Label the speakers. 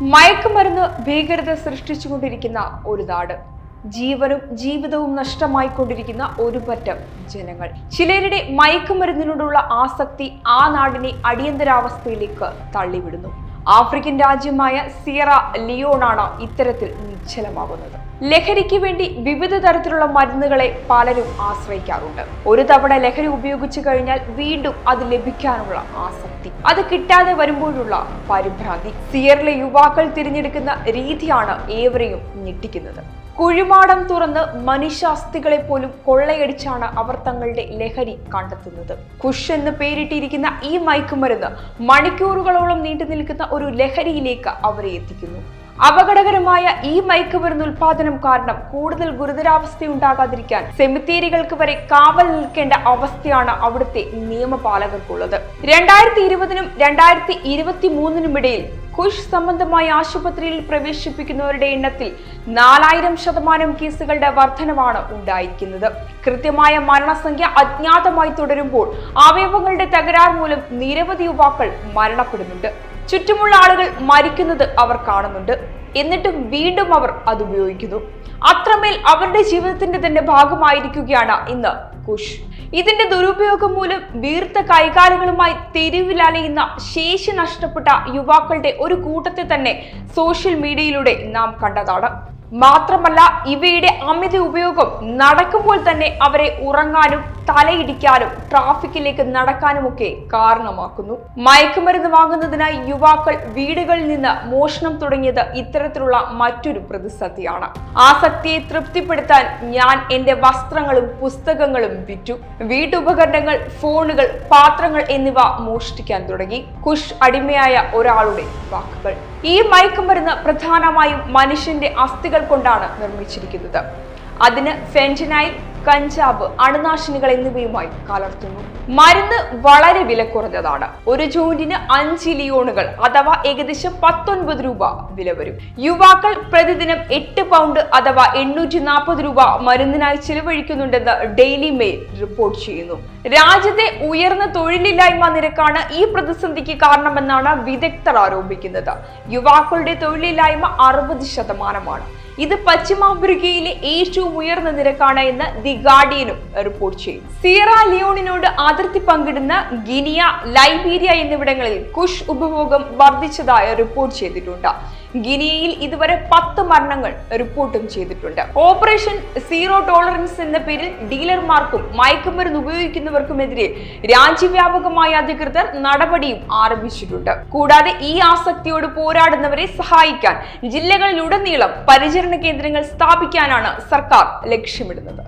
Speaker 1: മയക്കുമരുന്ന് ഭീകരത സൃഷ്ടിച്ചുകൊണ്ടിരിക്കുന്ന ഒരു നാട്. ജീവനും ജീവിതവും നഷ്ടമായിക്കൊണ്ടിരിക്കുന്ന ഒരു പറ്റം ജനങ്ങൾ. ചിലരുടെ മയക്കുമരുന്നിനോടുള്ള ആസക്തി ആ നാടിനെ അടിയന്തരാവസ്ഥയിലേക്ക് തള്ളിവിടുന്നു. ആഫ്രിക്കൻ രാജ്യമായ സിയറ ലിയോണാണ് ഇത്തരത്തിൽ നിശ്ചലമാകുന്നത്. ലഹരിക്ക് വേണ്ടി വിവിധ തരത്തിലുള്ള മരുന്നുകളെ പലരും ആശ്രയിക്കാറുണ്ട്. ഒരു തവണ ലഹരി ഉപയോഗിച്ചു കഴിഞ്ഞാൽ വീണ്ടും അത് ലഭിക്കാനുള്ള ആസക്തി. അത് കിട്ടാതെ വരുമ്പോഴുള്ള പരിഭ്രാന്തി. സിയറിലെ യുവാക്കൾ തിരഞ്ഞെടുക്കുന്ന രീതിയാണ് ഏവരെയും ഞെട്ടിക്കുന്നത്. കുഴിമാടം തുറന്ന് മനുഷ്യാസ്ഥികളെ പോലും കൊള്ളയടിച്ചാണ് അവർ തങ്ങളുടെ ലഹരി കണ്ടെത്തുന്നത്. കുഷ് എന്ന് പേരിട്ടിരിക്കുന്ന ഈ മയക്കുമരുന്ന് മണിക്കൂറുകളോളം നീണ്ടു നിൽക്കുന്ന ഒരു ലഹരിയിലേക്ക് അവരെ എത്തിക്കുന്നു. അപകടകരമായ ഈ മയക്കുമരുന്ന് ഉൽപാദനം കാരണം കൂടുതൽ ഗുരുതരാവസ്ഥയുണ്ടാകാതിരിക്കാൻ സെമിത്തേരികൾക്ക് വരെ കാവൽ നിൽക്കേണ്ട അവസ്ഥയാണ് അവിടുത്തെ നിയമപാലകർക്കുള്ളത്. രണ്ടായിരത്തി ഇരുപതിനും രണ്ടായിരത്തി ഇരുപത്തി മൂന്നിനും ഇടയിൽ കുഷ് സംബന്ധമായ ആശുപത്രിയിൽ പ്രവേശിപ്പിക്കുന്നവരുടെ എണ്ണത്തിൽ നാലായിരം ശതമാനം കേസുകളുടെ വർധനമാണ് ഉണ്ടായിരിക്കുന്നത്. കൃത്യമായ മരണസംഖ്യ അജ്ഞാതമായി തുടരുമ്പോൾ അവയവങ്ങളുടെ തകരാർ മൂലം നിരവധി യുവാക്കൾ മരണപ്പെടുന്നുണ്ട്. ചുറ്റുമുള്ള ആളുകൾ മരിക്കുന്നത് അവർ കാണുന്നുണ്ട്. എന്നിട്ടും വീണ്ടും അവർ അത് ഉപയോഗിക്കുന്നു. അത്രമേൽ അവരുടെ ജീവിതത്തിന്റെ തന്നെ ഭാഗമായിരിക്കുകയാണ് ഇന്ന് കുഷ് ഇതിന്റെ ദുരുപയോഗം മൂലം വീർത്ത കൈകാലുകളുമായി തെരുവിലലയുന്ന ശേഷി നഷ്ടപ്പെട്ട യുവാക്കളുടെ ഒരു കൂട്ടത്തെ തന്നെ സോഷ്യൽ മീഡിയയിലൂടെ നാം കണ്ടതാണ്. മാത്രമല്ല ഇവയുടെ അമിത ഉപയോഗം നടക്കുമ്പോൾ തന്നെ അവരെ ഉറങ്ങാനും തലയിടിക്കാനും ട്രാഫിക്കിലേക്ക് നടക്കാനുമൊക്കെ കാരണമാക്കുന്നു. മയക്കുമരുന്ന് വാങ്ങുന്നതിനായി യുവാക്കൾ വീടുകളിൽ നിന്ന് മോഷണം തുടങ്ങിയത് ഇത്തരത്തിലുള്ള മറ്റൊരു പ്രതിസന്ധിയാണ്. ആസക്തിയെ തൃപ്തിപ്പെടുത്താൻ ഞാൻ എന്റെ വസ്ത്രങ്ങളും പുസ്തകങ്ങളും വിറ്റു. വീട്ടുപകരണങ്ങൾ ഫോണുകൾ പാത്രങ്ങൾ എന്നിവ മോഷ്ടിക്കാൻ തുടങ്ങി. കുഷ് അടിമയായ ഒരാളുടെ വാക്കുകൾ. ഈ മയക്കുമരുന്ന് പ്രധാനമായും മനുഷ്യന്റെ അസ്ഥികൾ കൊണ്ടാണ് നിർമ്മിച്ചിരിക്കുന്നത്. അതിന് ഫെന്റനൈൽ കഞ്ചാവ് അണുനാശിനികൾ എന്നിവയുമായി കലർത്തുന്നു. മരുന്ന് വളരെ വില കുറഞ്ഞതാണ്. ഒരു ജോയിന്റിന് അഞ്ച് ലിയോണുകൾ അഥവാ ഏകദേശം പത്തൊൻപത് രൂപ വില വരും. യുവാക്കൾ പ്രതിദിനം എട്ട് പൗണ്ട് അഥവാ എണ്ണൂറ്റി നാൽപ്പത് രൂപ മരുന്നിനായി ചിലവഴിക്കുന്നുണ്ടെന്ന് ഡെയിലി മെയിൽ റിപ്പോർട്ട് ചെയ്യുന്നു. രാജ്യത്തെ ഉയർന്ന തൊഴിലില്ലായ്മ നിരക്കാണ് ഈ പ്രതിസന്ധിക്ക് കാരണമെന്നാണ് വിദഗ്ധർ ആരോപിക്കുന്നത്. യുവാക്കളുടെ തൊഴിലില്ലായ്മ അറുപത് ശതമാനമാണ്. ഇത് പശ്ചിമാഫ്രിക്കയിലെ ഏറ്റവും ഉയർന്ന നിരക്കാണ് എന്ന് ദി ഗാർഡിയനും റിപ്പോർട്ട് ചെയ്തു സിയറ ലിയോണിനോട് അതിർത്തി പങ്കിടുന്ന ഗിനിയ ലൈബീരിയ എന്നിവിടങ്ങളിൽ കുഷ് ഉപഭോഗം വർദ്ധിച്ചതായി റിപ്പോർട്ട് ചെയ്തിട്ടുണ്ട്. ഗിനിയയിൽ ഇതുവരെ പത്ത് മരണങ്ങൾ റിപ്പോർട്ടും ചെയ്തിട്ടുണ്ട്. ഓപ്പറേഷൻ സീറോ ടോളറൻസ് എന്ന പേരിൽ ഡീലർമാർക്കും മയക്കുമരുന്ന് ഉപയോഗിക്കുന്നവർക്കുമെതിരെ രാജ്യവ്യാപകമായ അധികൃതർ നടപടിയും ആരംഭിച്ചിട്ടുണ്ട്. കൂടാതെ ഈ ആസക്തിയോട് പോരാടുന്നവരെ സഹായിക്കാൻ ജില്ലകളിലുടനീളം പരിചരണ കേന്ദ്രങ്ങൾ സ്ഥാപിക്കാനാണ് സർക്കാർ ലക്ഷ്യമിടുന്നത്.